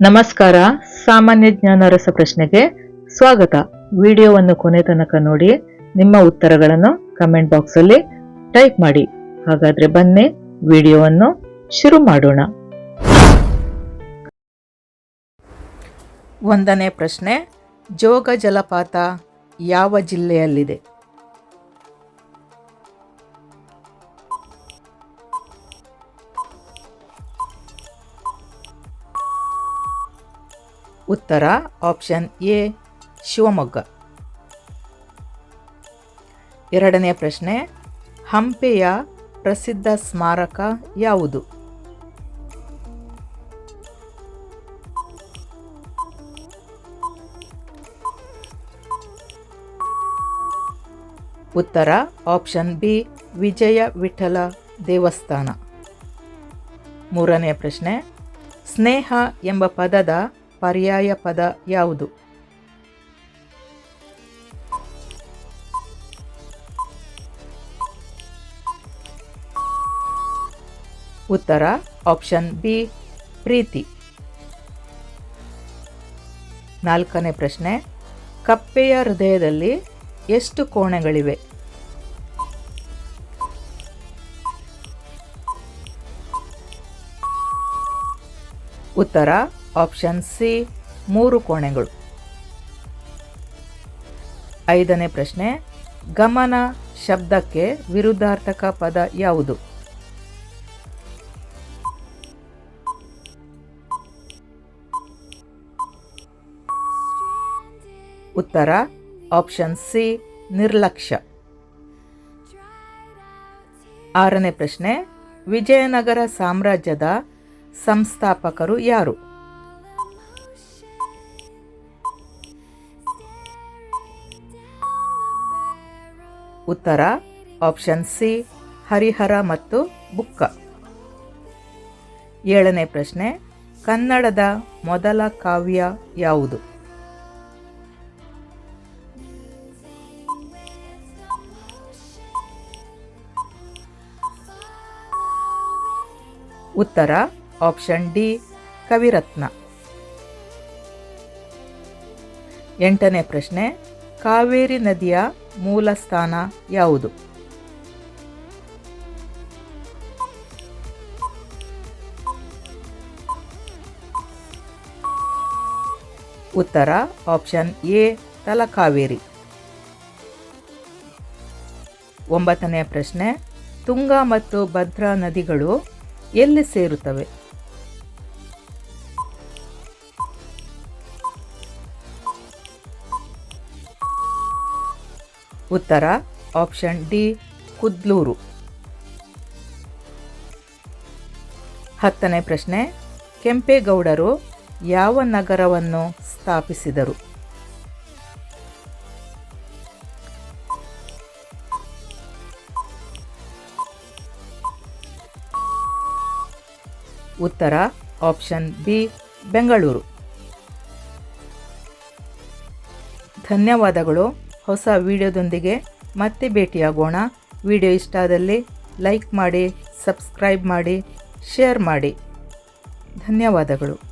ನಮಸ್ಕಾರ, ಸಾಮಾನ್ಯ ಜ್ಞಾನ ರಸ ಪ್ರಶ್ನೆಗೆ ಸ್ವಾಗತ. ವಿಡಿಯೋವನ್ನು ಕೊನೆ ತನಕ ನೋಡಿ, ನಿಮ್ಮ ಉತ್ತರಗಳನ್ನು ಕಮೆಂಟ್ ಬಾಕ್ಸ್ ಅಲ್ಲಿ ಟೈಪ್ ಮಾಡಿ. ಹಾಗಾದ್ರೆ ಬನ್ನಿ, ವಿಡಿಯೋವನ್ನು ಶುರು ಮಾಡೋಣ. ಒಂದನೇ ಪ್ರಶ್ನೆ, ಜೋಗ ಜಲಪಾತ ಯಾವ ಜಿಲ್ಲೆಯಲ್ಲಿದೆ? ಉತ್ತರ ಆಪ್ಷನ್ ಎ ಶಿವಮೊಗ್ಗ. ಎರಡನೇ ಪ್ರಶ್ನೆ, ಹಂಪೆಯ ಪ್ರಸಿದ್ಧ ಸ್ಮಾರಕ ಯಾವುದು? ಉತ್ತರ ಆಪ್ಷನ್ ಬಿ ವಿಜಯ ವಿಠಲ ದೇವಸ್ಥಾನ. ಮೂರನೇ ಪ್ರಶ್ನೆ, ಸ್ನೇಹ ಎಂಬ ಪದದ ಪರ್ಯಾಯ ಪದ ಯಾವುದು? ಉತ್ತರ ಆಪ್ಷನ್ ಬಿ ಪ್ರೀತಿ. ನಾಲ್ಕನೇ ಪ್ರಶ್ನೆ ಕಪ್ಪೆಯ ಹೃದಯದಲ್ಲಿ ಎಷ್ಟು ಕೋಣೆಗಳಿವೆ? ಉತ್ತರ ಆಪ್ಷನ್ ಸಿ ಮೂರು ಕೋಣೆಗಳು. ಐದನೇ ಪ್ರಶ್ನೆ, ಗಮನ ಶಬ್ದಕ್ಕೆ ವಿರುದ್ಧಾರ್ಥಕ ಪದ ಯಾವುದು? ಉತ್ತರ ಆಪ್ಷನ್ ಸಿ ನಿರ್ಲಕ್ಷ್ಯ. ಆರನೇ ಪ್ರಶ್ನೆ, ವಿಜಯನಗರ ಸಾಮ್ರಾಜ್ಯದ ಸಂಸ್ಥಾಪಕರು ಯಾರು? ಉತ್ತರ ಆಪ್ಷನ್ ಸಿ ಹರಿಹರ ಮತ್ತು ಬುಕ್ಕ. ಏಳನೇ ಪ್ರಶ್ನೆ, ಕನ್ನಡದ ಮೊದಲ ಕಾವ್ಯ ಯಾವುದು? ಉತ್ತರ ಆಪ್ಷನ್ ಡಿ ಕವಿರತ್ನ. ಎಂಟನೇ ಪ್ರಶ್ನೆ ಕಾವೇರಿ ನದಿಯ ಮೂಲ ಸ್ಥಾನ ಯಾವುದು? ಉತ್ತರ ಆಪ್ಷನ್ ಎ, ತಲಕಾವೇರಿ. ಒಂಬತ್ತನೆಯ ಪ್ರಶ್ನೆ, ತುಂಗಾ ಮತ್ತು ಭದ್ರಾ ನದಿಗಳು ಎಲ್ಲಿ ಸೇರುತ್ತವೆ? ಉತ್ತರ ಆಪ್ಷನ್ ಡಿ ಕುದ್ಲೂರು. ಹತ್ತನೇ ಪ್ರಶ್ನೆ, ಕೆಂಪೇಗೌಡರು ಯಾವ ನಗರವನ್ನು ಸ್ಥಾಪಿಸಿದರು? ಉತ್ತರ ಆಪ್ಷನ್ ಬಿ ಬೆಂಗಳೂರು. ಧನ್ಯವಾದಗಳು. ಹೊಸ ವಿಡಿಯೋದೊಂದಿಗೆ ಮತ್ತೆ ಭೇಟಿಯಾಗೋಣ. ವಿಡಿಯೋ ಇಷ್ಟ ಆದಲ್ಲಿ ಲೈಕ್ ಮಾಡಿ ಸಬ್ಸ್ಕ್ರೈಬ್ ಮಾಡಿ ಶೇರ್ ಮಾಡಿ. ಧನ್ಯವಾದಗಳು.